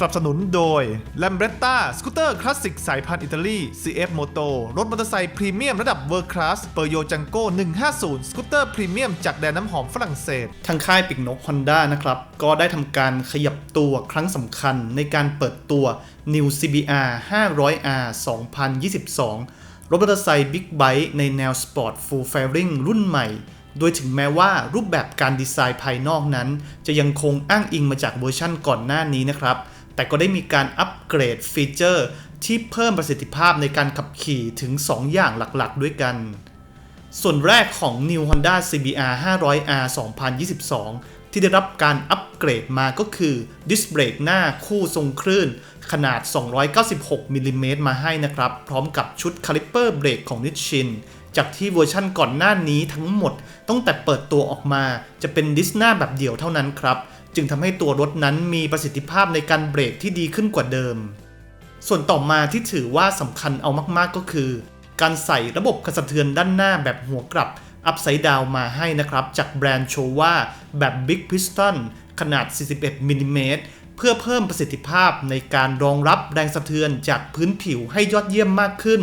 สนับสนุนโดย l a m b r e t t a สกูตเตอร์คลาสสิกสายพันธุ์อิตาลี CF Moto รถมอเตอร์ไซค์พรีเมียมระดับเวอร์คลาสเปอร์โยจังโก้150 สกูตเตอร์พรีเมียมจากแดนน้ำหอมฝรั่งเศส ทางค่ายปิกนก Honda นะครับ ก็ได้ทำการขยับตัวครั้งสำคัญในการเปิดตัว New CBR 500R 2022 รถมอเตอร์ไซค์บิ๊กไบค์ในแนวสปอร์ตฟูล f ฟริงรุ่นใหม่โดยถึงแม้ว่ารูปแบบการดีไซน์ภายนอกนั้น จะยังคงอ้างอิงมาจากเวอร์ชั่นก่อนหน้านี้นะครับ แต่ก็ได้มีการอัปเกรดฟีเจอร์ที่เพิ่มประสิทธิภาพในการขับขี่ถึง 2 อย่างหลักๆ ด้วยกัน ส่วนแรกของ New Honda CBR 500R 2022 ที่ได้รับการอัปเกรดมาก็คือดิสเบรกหน้าคู่ทรงคลื่น ขนาด 296มิลลิเมตรมาให้นะครับ พร้อมกับชุดคาลิปเปอร์เบรกของนิชชินจากที่เวอร์ชั่นก่อนหน้านี้ทั้งหมดตั้งแต่เปิดตัวออกมาจะเป็นดิสหน้าแบบเดี่ยวเท่านั้นครับ จึงทำให้ตัวรถนั้นมีประสิทธิภาพในการเบรกที่ดีขึ้นกว่าเดิม ส่วนต่อมาที่ถือว่าสำคัญเอามากๆก็คือ การใส่ระบบกระสะเทือนด้านหน้าแบบหัวกลับอัพไซด์ดาวมาให้นะครับ จากแบรนด์โชว่าแบบ Big Piston ขนาด 41มิลลิเมตรเพื่อเพิ่มประสิทธิภาพในการรองรับแรงสะเทือนจากพื้นผิวให้ยอดเยี่ยมมากขึ้น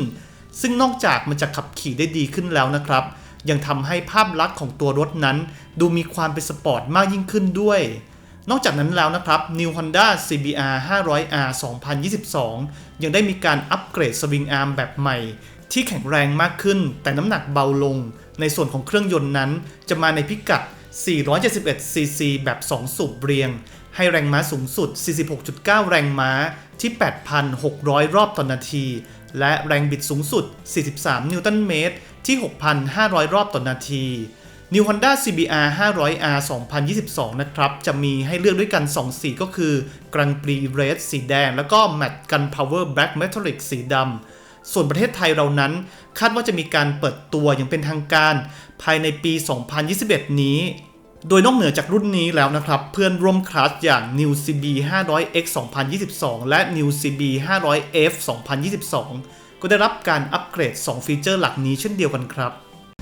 ซึ่งนอกจากมันจะขับขี่ได้ดีขึ้นแล้วนะครับ ยังทำให้ภาพลักษณ์ของตัวรถนั้น ดูมีความเป็นสปอร์ตมากยิ่งขึ้นด้วย นอกจากนั้นแล้วนะครับ New Honda CBR 500R 2022 ยังได้มีการอัปเกรดสวิงอาร์มแบบใหม่ ที่แข็งแรงมากขึ้น แต่น้ำหนักเบาลง ในส่วนของเครื่องยนต์นั้น จะมาในพิกัด 471cc แบบ 2 สูบเรียง ให้แรงม้าสูงสุด 46.9 แรงม้าที่ 8,600 รอบต่อนนาที และแรงบิดสูงสุด 43 นิวตันเมตรที่ 6,500 รอบต่อนนาที New Honda CBR 500R 2022 นะครับ จะมีให้เลือกด้วยกัน 2 สีก็คือ Grand Prix Red สีแดง แล้วก็ Matte Gunpower Black Metallic สีดำ ส่วนประเทศไทยเรานั้น คาดว่าจะมีการเปิดตัวอย่างเป็นทางการ ภายในปี 2021 นี้ โดยนอกเหนือจากรุ่นนี้แล้วนะครับ เพื่อนร่วมคลาสอย่าง New CB 500X 2022 และ New CB 500F 2022 ก็ได้รับการอัปเกรด 2 ฟีเจอร์หลักนี้เช่นเดียวกันครับ